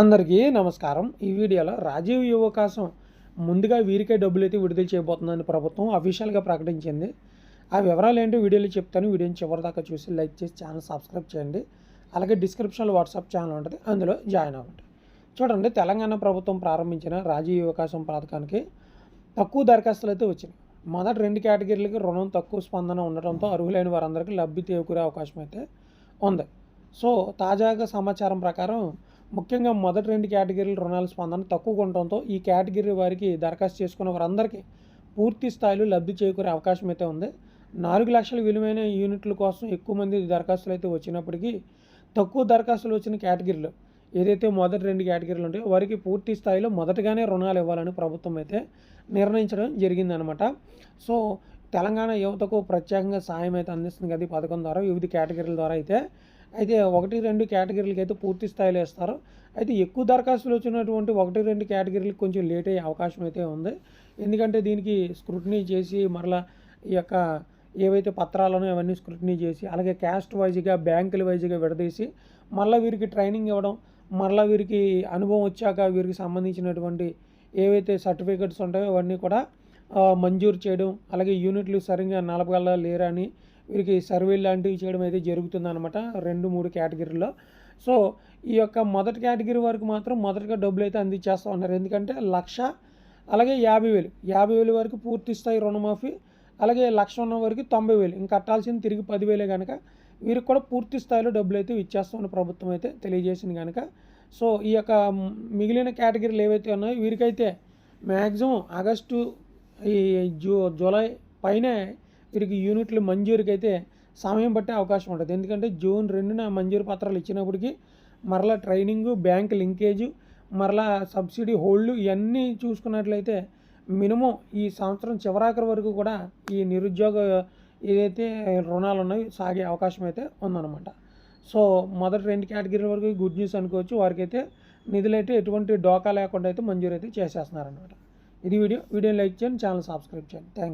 అందరికీ నమస్కారం. ఈ వీడియోలో రాజీవ్ యువకాశం ముందుగా వీరికే డబ్బులు అయితే విడుదల చేయబోతుందని ప్రభుత్వం అఫీషియల్గా ప్రకటించింది. ఆ వివరాలు ఏంటో వీడియోలో చెప్తాను. వీడియోని చివరి దాకా చూసి లైక్ చేసి ఛానల్ సబ్స్క్రైబ్ చేయండి. అలాగే డిస్క్రిప్షన్లో వాట్సాప్ ఛానల్ ఉంటుంది. అందులో జాయిన్ అవ్వండి. చూడండి తెలంగాణ ప్రభుత్వం ప్రారంభించిన రాజీవ్ యువకాశం పథకానికి తక్కువ దరఖాస్తులు అయితే వచ్చినాయి. మొదటి రెండు కేటగిరీలకి రుణం తక్కువ స్పందన ఉండటంతో అర్హులైన వారందరికీ లబ్ధి చేకూరే అవకాశం అయితే ఉంది. సో తాజాగా సమాచారం ప్రకారం ముఖ్యంగా మొదటి రెండు కేటగిరీలు రుణాల స్పందన తక్కువగా ఉండటంతో ఈ కేటగిరీ వారికి దరఖాస్తు చేసుకున్న వారందరికీ పూర్తి స్థాయిలో లబ్ధి చేకూరే అవకాశం అయితే ఉంది. నాలుగు లక్షల విలువైన యూనిట్ల కోసం ఎక్కువ మంది దరఖాస్తులు అయితే వచ్చినప్పటికీ తక్కువ దరఖాస్తులు వచ్చిన కేటగిరీలు ఏదైతే మొదటి రెండు కేటగిరీలు ఉంటాయో వారికి పూర్తి స్థాయిలో మొదటగానే రుణాలు ఇవ్వాలని ప్రభుత్వం అయితే నిర్ణయించడం జరిగిందనమాట. సో తెలంగాణ యువతకు ప్రత్యేకంగా సాయం అయితే అందిస్తుంది కదా ఈ పథకం ద్వారా వివిధ కేటగిరీల ద్వారా అయితే. అయితే ఒకటి రెండు కేటగిరీలకి అయితే పూర్తి స్థాయిలో ఇస్తారు అయితే ఎక్కువ దరఖాస్తులు వచ్చినటువంటి ఒకటి రెండు కేటగిరీలకు కొంచెం లేట్ అయ్యే అవకాశం అయితే ఉంది. ఎందుకంటే దీనికి స్క్రూటినీ చేసి మరలా ఈ యొక్క ఏవైతే పత్రాలను అవన్నీ స్క్రూటినీ చేసి అలాగే క్యాస్ట్ వైజ్గా బ్యాంకుల వైజ్గా విడదీసి మళ్ళీ వీరికి ట్రైనింగ్ ఇవ్వడం మళ్ళీ వీరికి అనుభవం వచ్చాక వీరికి సంబంధించినటువంటి ఏవైతే సర్టిఫికెట్స్ ఉంటాయో అవన్నీ కూడా మంజూరు చేయడం అలాగే యూనిట్లు సరిగ్గా నలపగల లేరా అని వీరికి సర్వే లాంటివి చేయడం అయితే జరుగుతుందన్నమాట రెండు మూడు కేటగిరీలో సో ఈ యొక్క మొదటి కేటగిరీ వరకు మాత్రం మొదటగా డబ్బులు అయితే అందించేస్తూ ఉన్నారు. ఎందుకంటే లక్ష అలాగే యాభై వేలు. యాభై వేలు వరకు పూర్తి స్థాయి రుణమాఫీ అలాగే లక్ష ఉన్న వరకు తొంభై వేలు. ఇంకా కట్టాల్సింది తిరిగి పదివేలే కనుక వీరికి కూడా పూర్తి స్థాయిలో డబ్బులు అయితే ఇచ్చేస్తామని ప్రభుత్వం అయితే తెలియజేసింది కనుక సో ఈ యొక్క మిగిలిన కేటగిరీలు ఏవైతే ఉన్నాయో వీరికైతే మ్యాక్సిమం ఆగస్టు ఈ జూ జూలై పైనే వీరికి యూనిట్లు మంజూరుకి అయితే సమయం పట్టే అవకాశం ఉంటుంది. ఎందుకంటే జూన్ రెండున మంజూరు పత్రాలు ఇచ్చినప్పటికీ మరలా ట్రైనింగు బ్యాంక్ లింకేజు మరలా సబ్సిడీ హోల్డ్ ఇవన్నీ చూసుకున్నట్లయితే మినిమం ఈ సంవత్సరం చివరాఖరి వరకు కూడా ఈ నిరుద్యోగ ఏదైతే రుణాలు ఉన్నాయో సాగే అవకాశం అయితే ఉందన్నమాట. సో మొదటి రెండు కేటగిరీల వరకు గుడ్ న్యూస్ అనుకోవచ్చు. వారికైతే నిధులు అయితే ఎటువంటి డోకా లేకుండా అయితే మంజూరు అయితే చేసేస్తున్నారనమాట ఇది వీడియో. వీడియో లైక్ చేయండి. ఛానల్ సబ్స్క్రైబ్ చేయండి. థ్యాంక్